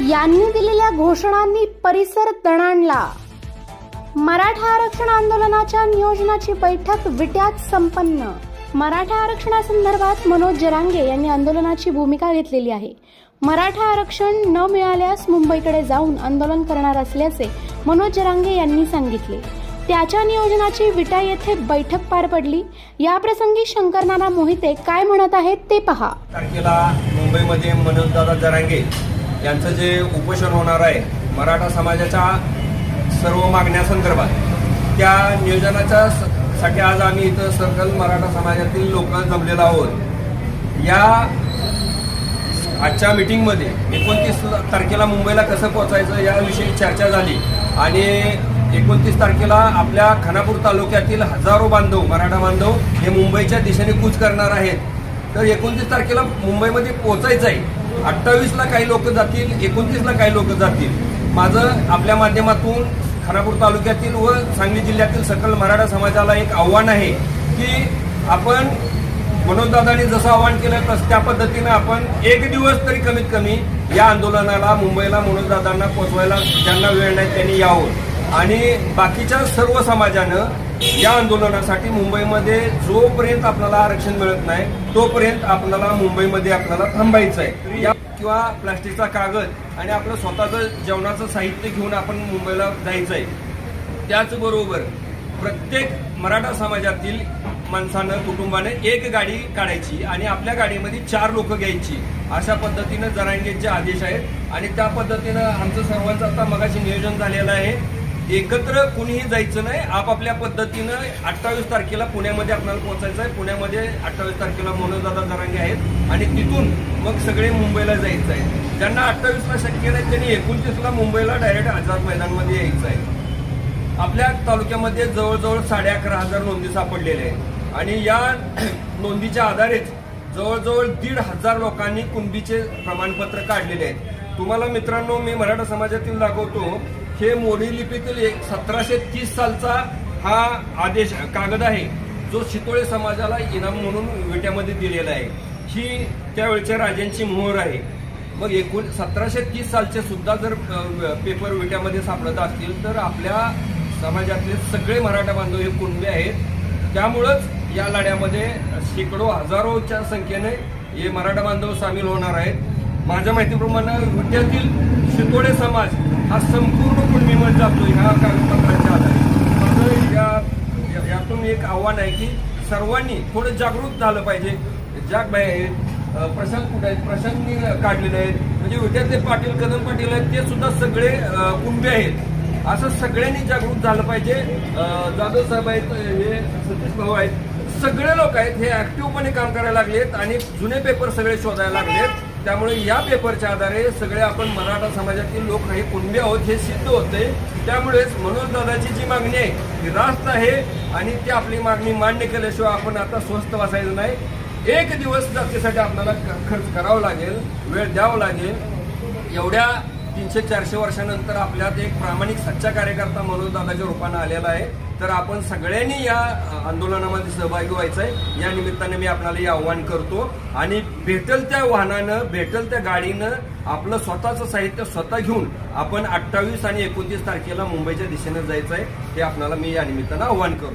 यांनी दिलेल्या घोषणांनी परिसर दणाणला. मराठा आरक्षण आंदोलनाच्या नियोजनाची बैठक विट्यात संपन्न. मराठा आरक्षणासंदर्भात मनोज जरांगे यांनी आंदोलनाची भूमिका घेतलेली आहे. मराठा आरक्षण न मिळाल्यास मुंबईकडे जाऊन आंदोलन करणार असल्याचे मनोज जरांगे यांनी सांगितले. त्याच्या नियोजनाची विटा येथे बैठक पार पडली. याप्रसंगी शंकरनाना मोहिते काय म्हणत आहेत ते पहा. तारखेला मुंबईमध्ये मनोजदादा जरांगे यांचं जे उपोषण होणार आहे मराठा समाजाच्या सर्व मागण्यासंदर्भात त्या नियोजनाच्या स- साठी आज आम्ही इथं सर्कल मराठा समाजातील लोक जमलेलो आहोत. या आजच्या मिटिंगमध्ये एकोणतीस तारखेला मुंबईला कसं पोहोचायचं याविषयी चर्चा झाली. आणि एकोणतीस तारखेला आपल्या खानापूर तालुक्यातील हजारो बांधव मराठा बांधव हे मुंबईच्या दिशेने कूच करणार आहेत. तर एकोणतीस तारखेला मुंबईमध्ये पोचायचं आहे अठ्ठावीसला काही लोक जातील एकोणतीसला काही लोक जातील. माझं आपल्या माध्यमातून खानापूर तालुक्यातील व सांगली जिल्ह्यातील सकल मराठा समाजाला एक आव्हान आहे की आपण मनोजदादांनी जसं आवाहन केलं तसं त्या पद्धतीनं आपण एक दिवस तरी कमीत कमी या आंदोलनाला मुंबईला मनोजदादांना पोचवायला ज्यांना वेळ नाही त्यांनी यावं. आणि बाकीच्या सर्व समाजानं या आंदोलनासाठी मुंबईमध्ये जोपर्यंत आपल्याला आरक्षण मिळत नाही तोपर्यंत आपल्याला मुंबईमध्ये आपल्याला थांबायचं आहे. या किंवा प्लास्टिकचा कागद आणि आपलं स्वतःचं जेवणाचं साहित्य घेऊन आपण मुंबईला जायचं आहे त्याचबरोबर प्रत्येक मराठा समाजातील माणसानं कुटुंबाने एक गाडी काढायची आणि आपल्या गाडीमध्ये चार लोक घ्यायची. अशा पद्धतीनं जरांगेचे आदेश आहेत आणि त्या पद्धतीनं आमचं सर्वांचं आता मगाशी नियोजन झालेलं आहे. एकत्र कुणीही जायचं नाही. आपापल्या पद्धतीनं अठ्ठावीस तारखेला पुण्यामध्ये आपल्याला पोहोचायचं आहे. पुण्यामध्ये अठ्ठावीस तारखेला मनोजदादा जरांगे आहेत. आणि तिथून मग सगळे मुंबईला जायचं आहे. ज्यांना अठ्ठावीसला शक्य नाही त्यांनी एकोणतीसला मुंबईला डायरेक्ट आझाद मैदानमध्ये यायचं आहे. आपल्या तालुक्यामध्ये जवळजवळ साडे अकरा हजार नोंदी सापडलेल्या आहेत. आणि या नोंदीच्या आधारेच जवळजवळ दीड हजार लोकांनी कुणबीचे प्रमाणपत्र काढलेले आहेत. तुम्हाला मित्रांनो मी मराठा समाजातील दाखवतो हे मोडी लिपीतील एक सतराशे तीस सालचा हा आदेश कागद आहे जो शितोळे समाजाला इनाम म्हणून विट्यामध्ये दिलेला आहे. ही त्यावेळच्या राजांची मोहर आहे. मग एकूण सतराशे तीस सालचे सुद्धा जर पेपर विट्यामध्ये सापडत असतील तर आपल्या समाजातले सगळे मराठा बांधव हे कुणबे आहेत? त्यामुळंच या लढ्यामध्ये शेकडो हजारोच्या संख्येने हे मराठा बांधव सामील होणार आहेत. माझ्या माहितीप्रमाणे विट्यातील शितोडे समाज हा संपूर्ण कुणबीमध्ये जातो ह्या कागदपत्रांच्या आधारे. माझं या यातून एक आव्हान आहे की सर्वांनी थोडं जागरूक झालं पाहिजे. जाग बाई आहेत प्रशांत कुठे आहेत? प्रशांतनी काढलेले आहेत म्हणजे विद्यार्थी पाटील कदम पाटील आहेत ते सुद्धा सगळे अ, कुणबे आहेत. असं सगळ्यांनी जागृत झालं पाहिजे. जाधव साहेब आहेत हे सतीश भाऊ आहेत. सगळे लोक आहेत हे ऍक्टिव्हपणे काम करायला लागलेत आणि जुने पेपर सगळे शोधायला लागलेत. त्यामुळे या पेपरच्या आधारे सगळे आपण मराठा समाजातील लोक हे कुणबी आहोत हे सिद्ध होते. त्यामुळेच मनोज दादाची जी मागणी आहे ती रास्त आहे आणि ती आपली मागणी मान्य केल्याशिवाय आपण आता स्वस्त बसायचं नाही. एक दिवस जातीसाठी आपल्याला खर्च करावा लागेल वेळ द्यावा लागेल. एवढ्या तीनशे चारशे वर्षानंतर आपल्यात एक प्रामाणिक सच्चा कार्यकर्ता म्हणून दादाच्या रूपानं आलेला आहे. तर आपण सगळ्यांनी या आंदोलनामध्ये सहभागी व्हायचं आहे या निमित्ताने मी आपल्याला हे आव्हान करतो आणि भेटेल त्या वाहनानं भेटेल त्या गाडीनं आपलं स्वतःचं साहित्य स्वतः घेऊन आपण अठ्ठावीस आणि एकोणतीस तारखेला मुंबईच्या दिशेने जायचं आहे हे आपल्याला मी या निमित्तानं आव्हान करतो.